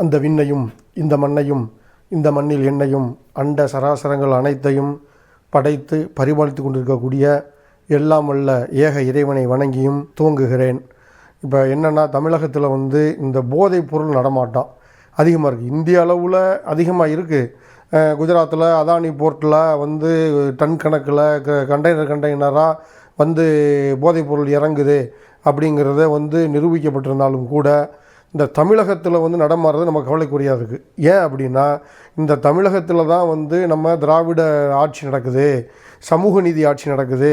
அந்த விண்ணையும் இந்த மண்ணையும் இந்த மண்ணில் என்னையும் அண்ட சராசரங்கள் அனைத்தையும் படைத்து பரிபாலித்து கொண்டிருக்கக்கூடிய எல்லாம் வல்ல ஏக இறைவனை வணங்கியும் துவங்குகிறேன். இப்போ என்னென்னா தமிழகத்தில் வந்து இந்த போதைப் பொருள் நடமாட்டம் அதிகமாக இருக்குது இந்திய அளவில் அதிகமாக இருக்குது குஜராத்தில் அதானி போர்ட்டில் வந்து டன் கணக்கில் க கண்டெய்னர் கண்டெய்னராக வந்து போதைப் பொருள் இறங்குது அப்படிங்கிறத வந்து நிரூபிக்கப்பட்டிருந்தாலும் கூட இந்த தமிழகத்தில் வந்து நடமாறுறது நம்ம கவலைக்குரியாக இருக்குது ஏன் அப்படின்னா இந்த தமிழகத்தில் தான் வந்து நம்ம திராவிட ஆட்சி நடக்குது சமூக நீதி ஆட்சி நடக்குது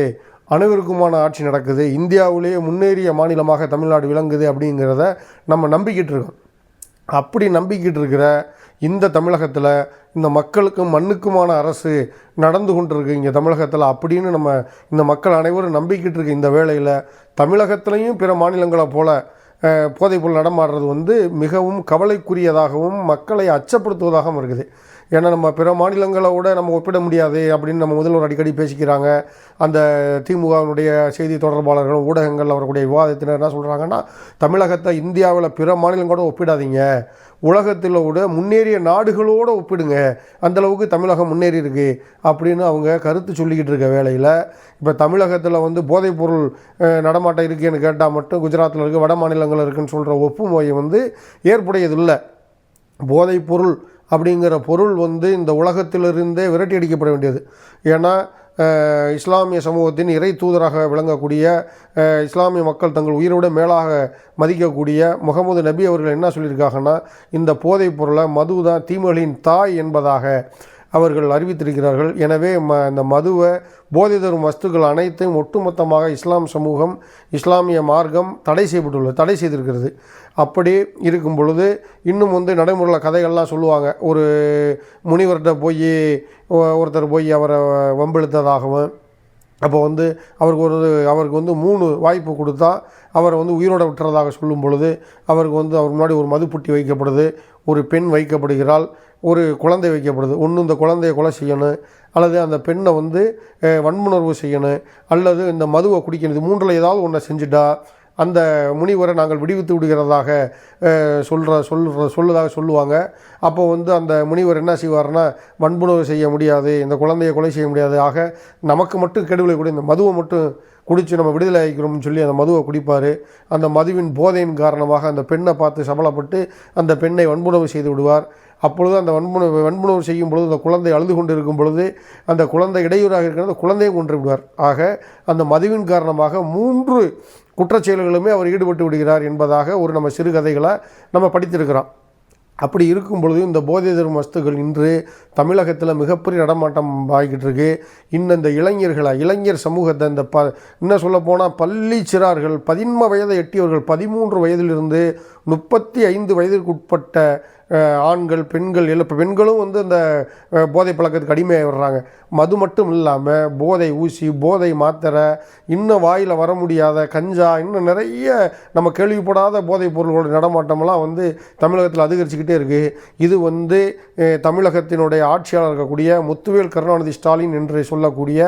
அனைவருக்குமான ஆட்சி நடக்குது இந்தியாவிலேயே முன்னேறிய மாநிலமாக தமிழ்நாடு விளங்குது அப்படிங்கிறத நம்ம நம்பிக்கிட்டு இருக்கோம். அப்படி நம்பிக்கிட்டு இருக்கிற இந்த தமிழகத்தில் இந்த மக்களுக்கும் மண்ணுக்குமான அரசு நடந்து கொண்டிருக்கு இங்கே தமிழகத்தில் அப்படின்னு நம்ம இந்த மக்கள் அனைவரும் நம்பிக்கிட்டு இருக்க இந்த வேளையில் தமிழகத்திலையும் பிற மாநிலங்களை போல போதைப்பொருள் நடமாடுறது வந்து மிகவும் கவலைக்குரியதாகவும் மக்களை அச்சப்படுத்துவதாகவும் இருக்குது. ஏன்னா நம்ம பிற மாநிலங்களை விட நம்ம ஒப்பிட முடியாது அப்படின்னு நம்ம முதல்வர் அடிக்கடி பேசிக்கிறாங்க. அந்த திமுகவினுடைய செய்தி தொடர்பாளர்கள் ஊடகங்கள் அவர்களுடைய விவாதத்தினர் என்ன சொல்கிறாங்கன்னா தமிழகத்தை இந்தியாவில் பிற மாநிலங்களோட ஒப்பிடாதீங்க. உலகத்தில் விட முன்னேறிய நாடுகளோடு ஒப்பிடுங்க. அந்தளவுக்கு தமிழகம் முன்னேறி இருக்கு அப்படின்னு அவங்க கருத்து சொல்லிக்கிட்டு இருக்க வேலையில் இப்போ தமிழகத்தில் வந்து போதைப்பொருள் நடமாட்டம் இருக்குன்னு கேட்டால் மட்டும் குஜராத்தில் இருக்குது வட மாநிலங்கள் இருக்குதுன்னு சொல்கிற ஒப்புமையை வந்து ஏற்புடையதில்லை. போதைப்பொருள் அப்படிங்கிற பொருள் வந்து இந்த உலகத்திலிருந்தே விரட்டி அடிக்கப்பட வேண்டியது. ஏன்னா இஸ்லாமிய சமூகத்தின் இறை தூதராக விளங்கக்கூடிய இஸ்லாமிய மக்கள் தங்கள் உயிரோட மேலாக மதிக்கக்கூடிய முகமது நபி அவர்கள் என்ன சொல்லியிருக்காங்கன்னா இந்த போதைப் பொருளை மது தான் தீமைகளின் தாய் என்பதாக அவர்கள் அறிவித்திருக்கிறார்கள். எனவே ம இந்த மதுவை போதை தரும் வஸ்துக்கள் அனைத்தையும் ஒட்டுமொத்தமாக இஸ்லாம் சமூகம் இஸ்லாமிய மார்க்கம் தடை செய்யப்பட்டுள்ளது தடை செய்திருக்கிறது. அப்படி இருக்கும் பொழுது இன்னும் வந்து நடைமுறையில் கதைகள்லாம் சொல்லுவாங்க. ஒரு முனிவர்கிட்ட போய் ஒருத்தர் போய் அவரை வம்பெழுத்ததாகவும் அப்போ வந்து அவருக்கு ஒரு அவருக்கு வந்து மூணு வாய்ப்பு கொடுத்தா அவரை வந்து உயிரோட விட்டுறதாக சொல்லும் பொழுது அவருக்கு வந்து அவர் முன்னாடி ஒரு மதுப்புட்டி வைக்கப்படுது ஒரு பெண் வைக்கப்படுகிறாள் ஒரு குழந்தை வைக்கப்படுது. ஒன்று இந்த குழந்தையை கொலை செய்யணும். அல்லது அந்த பெண்ணை வந்து வன்முணர்வு செய்யணும். அல்லது இந்த மதுவை குடிக்கணும். இது மூன்றில் ஏதாவது ஒன்றை செஞ்சுட்டா அந்த முனிவரை நாங்கள் விடுவித்து விடுகிறதாக சொல்கிற சொல்கிற சொல்லுதாக சொல்லுவாங்க. அப்போ வந்து அந்த முனிவர் என்ன செய்வார்னா வன்புணர்வு செய்ய முடியாது இந்த குழந்தையை கொலை செய்ய முடியாது. ஆக நமக்கு மட்டும் கெடுவிலை கூட. இந்த மதுவை மட்டும் குடித்து நம்ம விடுதலை ஆகிக்கிறோம்னு சொல்லி அந்த மதுவை குடிப்பார். அந்த மதுவின் போதையின் காரணமாக அந்த பெண்ணை பார்த்து சபலப்பட்டு அந்த பெண்ணை வன்புணர்வு செய்து விடுவார். அப்பொழுது அந்த வன்புணர்வு வன்புணர்வு செய்யும் பொழுது அந்த குழந்தை அழுது கொண்டு இருக்கும் பொழுது அந்த குழந்தை இடையூறாக இருக்கிறது குழந்தையும் கொன்று விடுவார். ஆக அந்த மதுவின் காரணமாக மூன்று குற்றச்செயல்களுமே அவர் ஈடுபட்டு விடுகிறார் என்பதாக ஒரு நம்ம சிறுகதைகளை நம்ம படித்திருக்கிறோம். அப்படி இருக்கும் பொழுது இந்த போதை தரும் வஸ்துகள் இன்று தமிழகத்தில் மிகப்பெரிய நடமாட்டம் ஆகிக்கிட்டு இருக்கு. இன்னும் இந்த இளைஞர்களை இளைஞர் சமூகத்தை இந்த ப இன்னும் சொல்லப்போனால் பள்ளி சிறார்கள் பதின்ம வயதை எட்டியவர்கள் பதிமூன்று வயதிலிருந்து முப்பத்தி ஐந்து வயதிற்கு உட்பட்ட ஆண்கள் பெண்கள் இல்லை இப்போ பெண்களும் வந்து இந்த போதை பழக்கத்துக்கு அடிமையாக வர்றாங்க. மது மட்டும் இல்லாமல் போதை ஊசி போதை மாத்திரை இன்னும் வாயில் வர முடியாத கஞ்சா இன்னும் நிறைய நம்ம கேள்விப்படாத போதைப் பொருள்களோட நடமாட்டமெல்லாம் வந்து தமிழகத்தில் அதிகரிச்சுக்கிட்டே இருக்குது இது வந்து தமிழகத்தினுடைய ஆட்சியாளர் இருக்கக்கூடிய முத்துவேல் கருணாநிதி ஸ்டாலின் என்று சொல்லக்கூடிய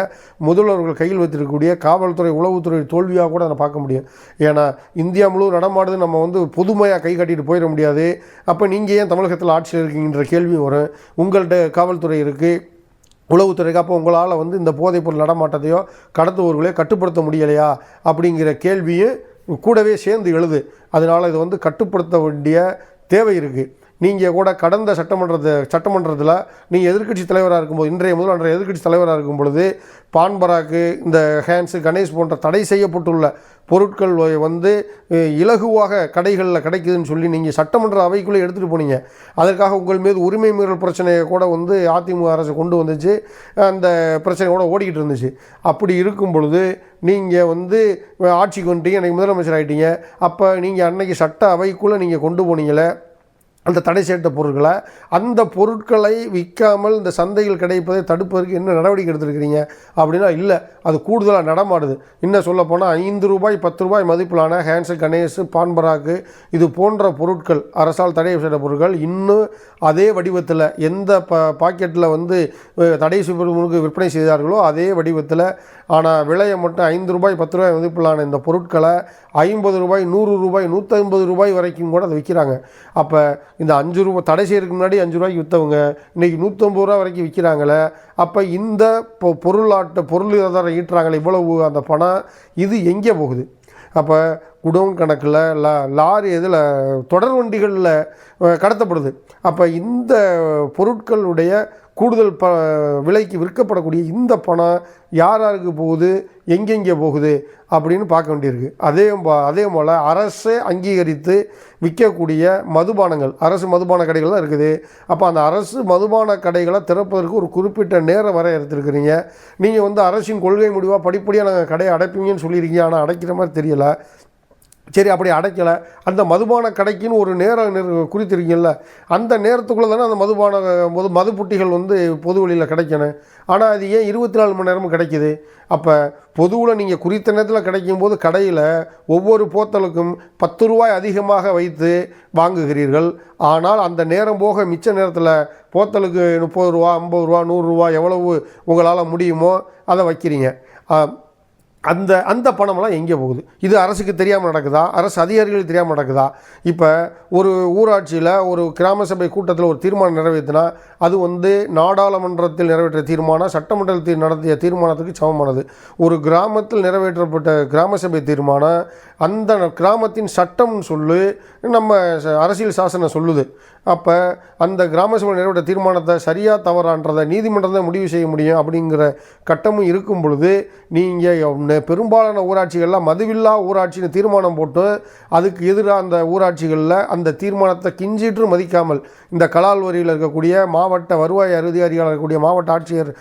முதல்வர்கள் கையில் வைத்திருக்கக்கூடிய காவல்துறை உளவுத்துறை தோல்வியாக கூட அதை பார்க்க முடியும். ஏன்னா இந்தியா முழு நடமாடுது. நம்ம வந்து சும்மையாக கை கட்டிட்டு போயிட முடியாது. அப்போ நீங்கள் ஏன் தமிழகத்தில் ஆட்சியில் இருக்கீங்கன்ற கேள்வி வரும். உங்கள்கிட்ட காவல்துறை இருக்குது உளவுத்துறைக்கு அப்போ உங்களால் வந்து இந்த போதைப்பொருள் நடமாட்டத்தையோ கடத்துவோர்களையோ கட்டுப்படுத்த முடியலையா? அப்படிங்கிற கேள்வியும் கூடவே சேர்ந்து எழுது. அதனால் இது வந்து கட்டுப்படுத்த வேண்டிய தேவை இருக்குது நீங்கள் கூட கடந்த சட்டமன்றத்தை சட்டமன்றத்தில் நீங்கள் எதிர்க்கட்சி தலைவராக இருக்கும்போது இன்றைய முதல் அன்றைய எதிர்க்கட்சி தலைவராக இருக்கும் பொழுது பான்பராக்கு இந்த ஹேண்ட்ஸு கணேஷ் போன்ற தடை செய்யப்பட்டுள்ள பொருட்கள் வந்து இலகுவாக கடைகளில் கிடைக்குதுன்னு சொல்லி நீங்கள் சட்டமன்ற அவைக்குள்ளே எடுத்துகிட்டு போனீங்க. அதற்காக உங்கள் மீது உரிமை மீறல் பிரச்சனையை கூட வந்து அதிமுக அரசு கொண்டு வந்துச்சு. அந்த பிரச்சனை கூட ஓடிக்கிட்டு இருந்துச்சு. அப்படி இருக்கும் பொழுது நீங்கள் வந்து ஆட்சிக்கு வந்துட்டீங்க அன்றைக்கி முதலமைச்சர் ஆகிட்டீங்க அப்போ நீங்கள் அன்னைக்கு சட்ட அவைக்குள்ளே நீங்கள் கொண்டு போனீங்களே அந்த தடை சேர்த்த பொருட்களை அந்த பொருட்களை விற்காமல் இந்த சந்தையில் கிடைப்பதை தடுப்பதற்கு என்ன நடவடிக்கை எடுத்துருக்கிறீங்க அப்படின்னா இல்லை அது கூடுதலாக நடமாடுது. இன்னும் சொல்லப் போனால் ஐந்து ரூபாய் பத்து ரூபாய் மதிப்பிலான ஹேண்ட்ஸு கணேஸு பான்பராக்கு இது போன்ற பொருட்கள் அரசால் தடை செய்த பொருட்கள் இன்னும் அதே வடிவத்தில் எந்த ப பாக்கெட்டில் வந்து தடை செய்வதற்கு விற்பனை செய்தார்களோ அதே வடிவத்தில் ஆனால் விலையை மட்டும் ஐந்து ரூபாய் பத்து ரூபாய் மதிப்பிலான இந்த பொருட்களை ஐம்பது ரூபாய் நூறு ரூபாய் நூற்றி ரூபாய் வரைக்கும் கூட அதை விற்கிறாங்க. அப்போ இந்த அஞ்சு ரூபா தடை செய்யறதுக்கு முன்னாடி அஞ்சு ரூபாய்க்கு விற்றவங்க இன்றைக்கி நூற்றம்பது ரூபா வரைக்கும் விற்கிறாங்களே அப்போ இந்த பொ பொருளாட்ட பொருளாதாரம் ஈட்டுறாங்களே இவ்வளவு அந்த பணம் இது எங்கே போகுது? அப்போ குடோன் கணக்கில் லா லாரி இதில் தொடர் வண்டிகளில் கடத்தப்படுது. அப்போ இந்த பொருட்களுடைய கூடுதல் ப விலைக்கு விற்கப்படக்கூடிய இந்த பணம் யார் யாருக்கு போகுது? எங்கெங்கே போகுது? அப்படின்னு பார்க்க வேண்டியிருக்கு. அதே அதே போல் அரசே அங்கீகரித்து விற்கக்கூடிய மதுபானங்கள் அரசு மதுபான கடைகள் தான் இருக்குது. அப்போ அந்த அரசு மதுபான கடைகளை திறப்பதற்கு ஒரு குறிப்பிட்ட நேரம் வரை எடுத்துருக்கிறீங்க. நீங்கள் வந்து அரசின் கொள்கை முடிவாக படிப்படியாக நாங்கள் கடையை அடைப்பீங்கன்னு சொல்லியிருக்கீங்க. ஆனால் அடைக்கிற மாதிரி தெரியலை. சரி அப்படி அடைக்கலை. அந்த மதுபான கடைக்குன்னு ஒரு நேரம் நிர் குறித்திருக்கீங்கல்ல அந்த நேரத்துக்குள்ளே தானே அந்த மதுபான மது மதுப்புட்டிகள் வந்து பொது வழியில் கிடைக்கணும். ஆனால் அது ஏன் இருபத்தி நாலு மணி நேரமும் கிடைக்கிது? அப்போ பொதுவில் நீங்கள் குறித்த நேரத்தில் கிடைக்கும் போது கடையில் ஒவ்வொரு போத்தலுக்கும் பத்து ரூபாய் அதிகமாக வைத்து வாங்குகிறீர்கள். ஆனால் அந்த நேரம் போக மிச்ச நேரத்தில் போத்தலுக்கு முப்பது ரூபா ஐம்பது ரூபா நூறுரூவா எவ்வளவு உங்களால் முடியுமோ அதை வைக்கிறீங்க. அந்த அந்த பணமெல்லாம் எங்கே போகுது? இது அரசுக்கு தெரியாமல் நடக்குதா? அரசு அதிகாரிகளுக்கு தெரியாமல் நடக்குதா? இப்போ ஒரு ஊராட்சியில் ஒரு கிராம சபை கூட்டத்தில் ஒரு தீர்மானம் நிறைவேற்றினா அது வந்து நாடாளுமன்றத்தில் நிறைவேற்ற தீர்மானம் சட்டமன்றத்தில் நடத்திய தீர்மானத்துக்கு சமமானது. ஒரு கிராமத்தில் நிறைவேற்றப்பட்ட கிராம சபை தீர்மானம் அந்த கிராமத்தின் சட்டம்னு சொல்லி நம்ம ச- அரசியல் சாசனம் சொல்லுது. அப்போ அந்த கிராம சபை நிறைவேற்ற தீர்மானத்தை சரியாக தவறான்றதை நீதிமன்றம் தான் முடிவு செய்ய முடியும் அப்படிங்கிற கட்டமும் இருக்கும் பொழுது நீங்கள் பெரும்பாலான ஊராட்சிகள்லாம் மதுவில்லா ஊராட்சின்னு தீர்மானம் போட்டு அதுக்கு எதிராக அந்த ஊராட்சிகளில் அந்த தீர்மானத்தை கிஞ்சிட்டு மதிக்காமல் இந்த கலால் வரியில் இருக்கக்கூடிய மாவட்ட வருவாய் அதிகாரிகளாக இருக்கக்கூடிய மாவட்ட ஆட்சியர்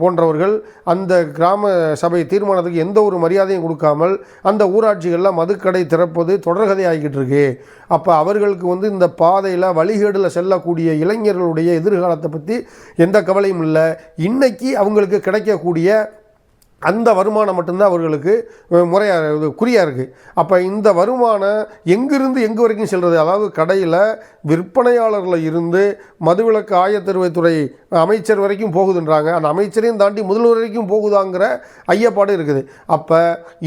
போன்றவர்கள் அந்த கிராம சபை தீர்மானத்துக்கு எந்த ஒரு மரியாதையும் கொடுக்காமல் அந்த ஊராட்சிகளில் மதுக்கடை திறப்பது தொடர்கதை ஆகிக்கிட்டு இருக்கு. அப்போ அவர்களுக்கு வந்து இந்த பாதையில் வழிகேடில் செல்லக்கூடிய இளைஞர்களுடைய எதிர்காலத்தை பற்றி எந்த கவலையும் இல்லை. இன்னைக்கு அவங்களுக்கு கிடைக்கக்கூடிய அந்த வருமானம் மட்டும்தான் அவர்களுக்கு முறையாக இது குறியாக இருக்குது அப்போ இந்த வருமானம் எங்கிருந்து எங்கே வரைக்கும் செல்கிறது அதாவது கடையில் விற்பனையாளரில் இருந்து மதுவிலக்கு ஆயத்தருவைத்துறை அமைச்சர் வரைக்கும் போகுதுன்றாங்க. அந்த அமைச்சரையும் தாண்டி முதல்வர் வரைக்கும் போகுதாங்கிற ஐயப்பாடு இருக்குது. அப்போ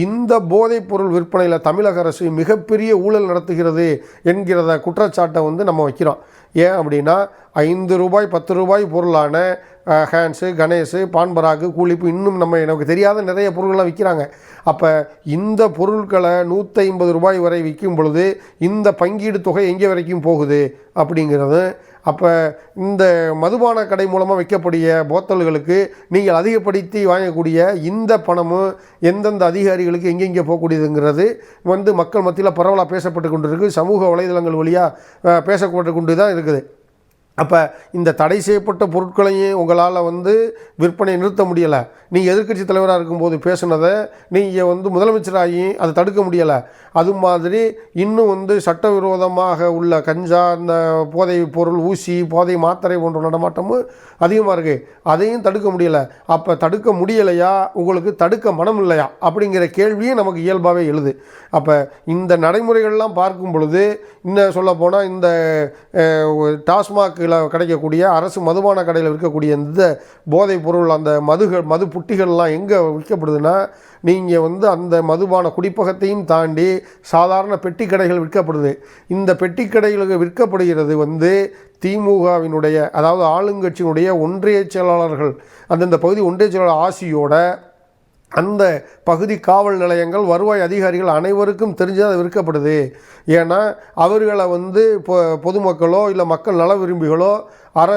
இந்த போதைப் பொருள் விற்பனையில் தமிழக அரசு மிகப்பெரிய ஊழல் நடத்துகிறது என்கிறத குற்றச்சாட்டை வந்து நம்ம வைக்கிறோம். ஏன் அப்படின்னா ஐந்து ரூபாய் பத்து ரூபாய் பொருளான ஹேண்ட்ஸு கணேஷு பான்பராக்கு கூலிப்பு இன்னும் நம்ம எனக்கு தெரியாத நிறைய பொருள்கள்லாம் விற்கிறாங்க அப்போ இந்த பொருட்களை நூற்றி ஐம்பது ரூபாய் வரை விற்கும் பொழுது இந்த பங்கீடு தொகை எங்கே வரைக்கும் போகுது? அப்படிங்கிறது அப்போ இந்த மதுபான கடை மூலமாக வைக்கக்கூடிய போத்தல்களுக்கு நீங்கள் அதிகப்படுத்தி வாங்கக்கூடிய இந்த பணமும் எந்தெந்த அதிகாரிகளுக்கு எங்கெங்கே போகக்கூடியதுங்கிறது வந்து மக்கள் மத்தியில் பரவலாக பேசப்பட்டு கொண்டு இருக்குது சமூக வலைதளங்கள் வழியாக பேசப்பட்டு கொண்டு தான் இருக்குது. அப்போ இந்த தடை செய்யப்பட்ட பொருட்களையும் உங்களால் வந்து விற்பனை நிறுத்த முடியலை. நீங்கள் எதிர்க்கட்சி தலைவராக இருக்கும்போது பேசுனதை நீங்கள் வந்து முதலமைச்சராகி அதை தடுக்க முடியலை. அது மாதிரி இன்னும் வந்து சட்டவிரோதமாக உள்ள கஞ்சா இந்த போதை பொருள் ஊசி போதை மாத்திரை போன்ற நடமாட்டமும் அதிகமாக இருக்குது அதையும் தடுக்க முடியலை. அப்போ தடுக்க முடியலையா? உங்களுக்கு தடுக்க மனம் இல்லையா? அப்படிங்கிற கேள்வியும் நமக்கு இயல்பாகவே எழுது. அப்போ இந்த நடைமுறைகள்லாம் பார்க்கும் பொழுது இன்னும் சொல்லப்போனால் இந்த டாஸ்மாக் கீழே கிடைக்கக்கூடிய அரசு மதுபான கடையில் விற்கக்கூடிய இந்த போதைப் பொருள் அந்த மதுகள் மது புட்டிகள்லாம் எங்கே விற்கப்படுதுன்னா நீங்கள் வந்து அந்த மதுபான குடிப்பகத்தையும் தாண்டி சாதாரண பெட்டி கடைகள் விற்கப்படுது. இந்த பெட்டி கடைகளுக்கு விற்கப்படுகிறது வந்து திமுகவினுடைய அதாவது ஆளுங்கட்சியினுடைய ஒன்றிய செயலாளர்கள் அந்தந்த பகுதி ஒன்றிய செயலாளர் ஆசியோட அந்த பகுதி காவல் நிலையங்கள் வருவாய் அதிகாரிகள் அனைவருக்கும் தெரிஞ்சு அது விற்கப்படுது. ஏன்னா அவர்களை வந்து பொ பொதுமக்களோ இல்லை மக்கள் நல விரும்பிகளோ அற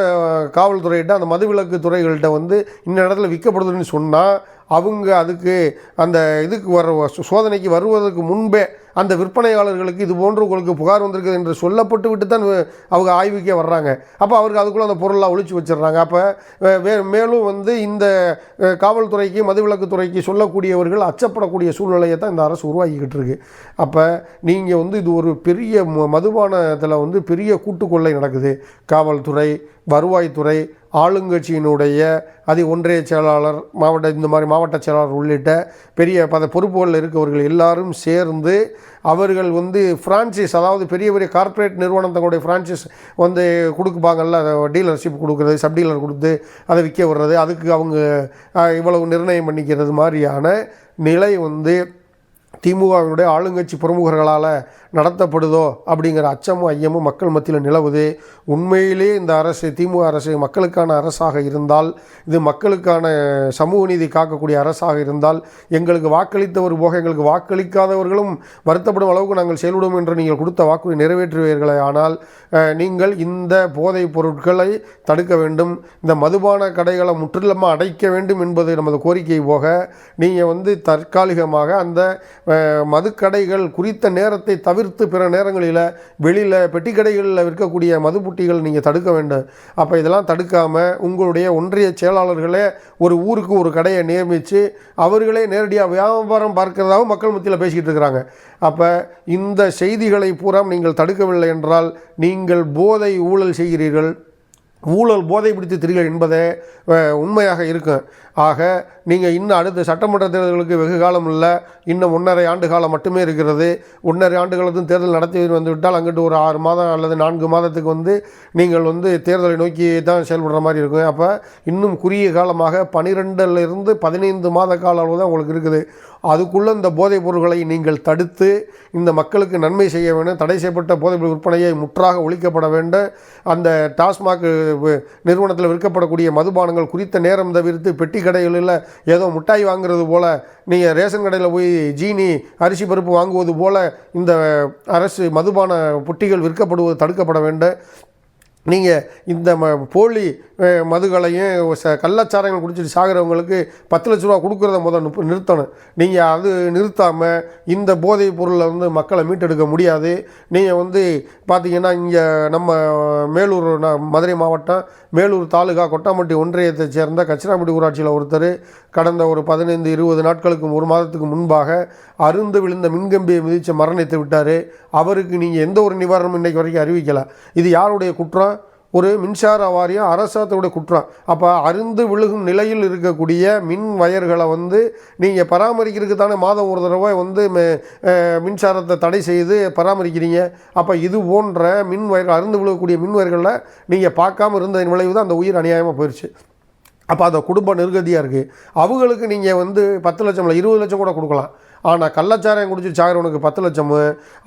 காவல்துறையிட்ட அந்த மதுவிலக்கு துறைகள்கிட்ட வந்து இந்த இடத்துல விற்கப்படுதுன்னு சொன்னால் அவங்க அதுக்கு அந்த இதுக்கு வர சோதனைக்கு வருவதற்கு முன்பே அந்த விற்பனையாளர்களுக்கு இது போன்று உங்களுக்கு புகார் வந்திருக்குது என்று சொல்லப்பட்டு விட்டு தான் அவங்க ஆய்வுக்கே வர்றாங்க. அப்போ அவருக்கு அதுக்குள்ளே அந்த பொருளாக ஒழிச்சு வச்சிடுறாங்க. அப்போ வே மேலும் வந்து இந்த காவல்துறைக்கு மதுவிலக்கு துறைக்கு சொல்லக்கூடியவர்கள் அச்சப்படக்கூடிய சூழ்நிலையை தான் இந்த அரசு உருவாக்கிக்கிட்டு இருக்கு. அப்போ நீங்கள் வந்து இது ஒரு பெரிய ம- மதுபானத்தில் வந்து பெரிய கூட்டுக்கொள்ளை நடக்குது. காவல்துறை வருவாய்த்துறை ஆளுங்கட்சியினுடைய அதி ஒன்றிய செயலாளர் மாவட்ட இந்த மாதிரி மாவட்ட செயலாளர் உள்ளிட்ட பெரிய பத பொறுப்புகளில் இருக்கவர்கள் எல்லாரும் சேர்ந்து அவர்கள் வந்து ஃப்ரான்ச்சைஸ் அதாவது பெரிய பெரிய கார்ப்பரேட் நிறுவனம் தங்களுடைய ஃப்ரான்ச்சைஸ் வந்து கொடுக்குப்பாங்கல்ல டீலர்ஷிப் கொடுக்குறது சப் டீலர் கொடுத்து அதை விற்க விடுறது அதுக்கு அவங்க இவ்வளவு நிர்ணயம் பண்ணிக்கிறது மாதிரியான நிலை வந்து திமுகவினுடைய ஆளுங்கட்சி பிரமுகர்களால் நடத்தப்படுதோ அப்படிங்கிற அச்சமும் ஐயமும் மக்கள் மத்தியில் நிலவுது. உண்மையிலே இந்த அரசு திமுக அரசு மக்களுக்கான அரசாக இருந்தால் இது மக்களுக்கான சமூக நீதி காக்கக்கூடிய அரசாக இருந்தால் எங்களுக்கு வாக்களித்தவர் போக எங்களுக்கு வாக்களிக்காதவர்களும் வருத்தப்படும் அளவுக்கு நாங்கள் செயல்படும் என்று நீங்கள் கொடுத்த வாக்குறுதி நிறைவேற்றுவீர்களே. ஆனால் நீங்கள் இந்த போதைப் பொருட்களை தடுக்க வேண்டும் இந்த மதுபான கடைகளை முற்றிலுமாக அடைக்க வேண்டும் என்பது நமது கோரிக்கை போக நீங்கள் வந்து தற்காலிகமாக அந்த மதுக்கடைகள் குறித்த நேரத்தை தவிர்த்து பிற நேரங்களில் வெளியில் பெட்டி கடைகளில் விற்கக்கூடிய மதுப்புட்டிகள் நீங்கள் தடுக்க வேண்டும். அப்போ இதெல்லாம் தடுக்காமல் உங்களுடைய ஒன்றிய செயலாளர்களே ஒரு ஊருக்கு ஒரு கடையை நியமித்து அவர்களே நேரடியாக வியாபாரம் பார்க்கிறதாகவும் மக்கள் மத்தியில் பேசிக்கிட்டு இருக்கிறாங்க. அப்போ இந்த செய்திகளை பூரா நீங்கள் தடுக்கவில்லை என்றால் நீங்கள் போதை ஊழல் செய்கிறீர்கள். ஊழல் போதை பிடித்து திரிகள் என்பதே உண்மையாக இருக்கும். ஆக நீங்கள் இன்னும் அடுத்த சட்டமன்ற தேர்தல்களுக்கு வெகு காலம் இல்லை. இன்னும் ஒன்றரை ஆண்டு காலம் மட்டுமே இருக்கிறது. ஒன்றரை ஆண்டுகளுக்கும் தேர்தல் நடத்தி வந்துவிட்டால் அங்கிட்டு ஒரு ஆறு மாதம் அல்லது நான்கு மாதத்துக்கு வந்து நீங்கள் வந்து தேர்தலை நோக்கி தான் செயல்படுற மாதிரி இருக்கும். அப்போ இன்னும் குறுகிய காலமாக பனிரெண்டுலேருந்து பதினைந்து மாத கால அளவு தான் உங்களுக்கு இருக்குது. அதுக்குள்ளே இந்த போதைப் பொருட்களை நீங்கள் தடுத்து இந்த மக்களுக்கு நன்மை செய்ய வேண்டும். தடை செய்யப்பட்ட போதைப் பொருள் விற்பனையை முற்றாக ஒழிக்கப்பட வேண்டும். அந்த டாஸ்மாக் நிறுவனத்தில் விற்கப்படக்கூடிய மதுபானங்கள் குறித்த நேரம் தவிர்த்து பெட்டி கடைகளில் ஏதோ மிட்டாய் வாங்குறது போல் நீங்கள் ரேஷன் கடையில் போய் ஜீனி அரிசி பருப்பு வாங்குவது போல் இந்த அரசு மதுபான புட்டிகள் விற்கப்படுவது தடுக்கப்பட வேண்டும். நீங்கள் இந்த ம போலி மதுகளையும் ச கள்ளச்சாரங்கள் குடிச்சிட்டு சாகிறவங்களுக்கு பத்து லட்ச ரூபா கொடுக்குறத முதல் நிறுத்தணும். நீங்கள் அது நிறுத்தாமல் இந்த போதைப் பொருளை வந்து மக்களை மீட்டெடுக்க முடியாது. நீங்கள் வந்து பார்த்தீங்கன்னா இங்கே நம்ம மேலூர் ந- மதுரை மாவட்டம் மேலூர் தாலுகா கொட்டாம்பட்டி ஒன்றியத்தை சேர்ந்த கச்சிராம்பட்டி ஊராட்சியில் ஒருத்தர் கடந்த ஒரு பதினைந்து இருபது நாட்களுக்கு ஒரு மாதத்துக்கு முன்பாக அருந்து விழுந்த மின்கம்பியை மிதித்து மரணித்து விட்டார். அவருக்கு நீங்கள் எந்த ஒரு நிவாரணமும் இன்றைக்கு வரைக்கும் அறிவிக்கலை. இது யாருடைய குற்றம்? ஒரு மின்சார வாரியம் அரசாங்கத்தோட குற்றம். அப்போ அருந்து விழுகும் நிலையில் இருக்கக்கூடிய மின் வயர்களை வந்து நீங்கள் பராமரிக்கிறதுக்கு தானே மாதம் ஒரு தடவை வந்து மின்சாரத்தை தடை செய்து பராமரிக்கிறீங்க. அப்போ இது போன்ற மின் வயர்கள் அருந்து விழுகக்கூடிய மின் வயர்களில் நீங்கள் பார்க்காம இருந்ததன் விளைவு தான் அந்த உயிர் அநியாயமாக போயிடுச்சு அப்போ அந்த குடும்ப நிர்கதியாக இருக்குது அவங்களுக்கு நீங்கள் வந்து பத்து லட்சம் இல்லை இருபது லட்சம் கூட கொடுக்கலாம். ஆனால் கள்ளச்சாராயம் குடிச்சு சாகிறவனுக்கு பத்து லட்சம்.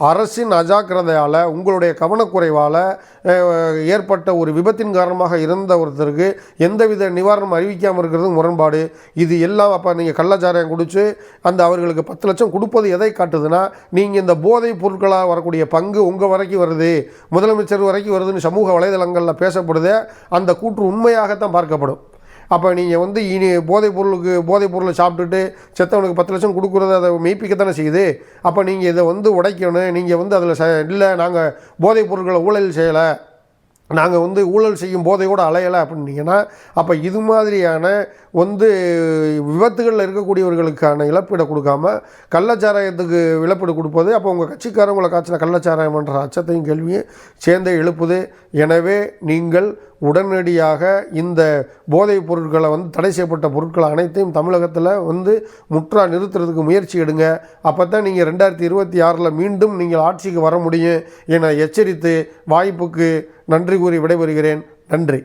அரசின் அஜாக்கிரதையால் உங்களுடைய கவனக்குறைவால் ஏற்பட்ட ஒரு விபத்தின் காரணமாக இருந்த ஒருத்தருக்கு எந்தவித நிவாரணம் அறிவிக்காமல் இருக்கிறது முரண்பாடு. இது எல்லாம் அப்போ நீங்கள் கள்ளச்சாராயம் குடித்து அந்த அவர்களுக்கு பத்து லட்சம் கொடுப்பது எதை காட்டுதுன்னா நீங்கள் இந்த போதைப் பொருட்களாக வரக்கூடிய பங்கு உங்கள் வரைக்கும் வருது. முதலமைச்சர் வரைக்கும் வருதுன்னு சமூக வலைதளங்களில் பேசப்படுதே. அந்த கூற்று உண்மையாகத்தான் பார்க்கப்படும். அப்போ நீங்கள் வந்து இனி போதைப் பொருளுக்கு போதைப் பொருளை சாப்பிட்டுட்டு செத்தவனுக்கு பத்து லட்சம் கொடுக்குறது அதை மெய்ப்பிக்கத்தானே செய்யுது? அப்போ நீங்கள் இதை வந்து உடைக்கணும். நீங்கள் வந்து அதில் ச இல்லை நாங்கள் போதைப் பொருட்களை ஊழல் செய்யலை. நாங்கள் வந்து ஊழல் செய்யும் போதையோடு அலையலை அப்படின்னீங்கன்னா அப்போ இது மாதிரியான வந்து விபத்துகளில் இருக்கக்கூடியவர்களுக்கான இழப்பீடை கொடுக்காம கள்ளச்சாராயத்துக்கு இழப்பீடு கொடுப்பது அப்போ உங்கள் கட்சிக்காரங்களை காய்ச்சின கள்ளச்சாராயம் என்ற அச்சத்தையும் கேள்வியும் சேர்ந்தே எழுப்புது. எனவே நீங்கள் உடனடியாக இந்த போதைப் பொருட்களை வந்து தடை செய்யப்பட்ட பொருட்கள் அனைத்தையும் தமிழகத்தில் வந்து முற்றா நிறுத்துறதுக்கு முயற்சி எடுங்க. அப்போ தான் நீங்கள் ரெண்டாயிரத்தி இருபத்தி ஆறில் மீண்டும் நீங்கள் ஆட்சிக்கு வர முடியும் என எச்சரித்து வாய்ப்புக்கு நன்றி கூறி விடைபெறுகிறேன். நன்றி.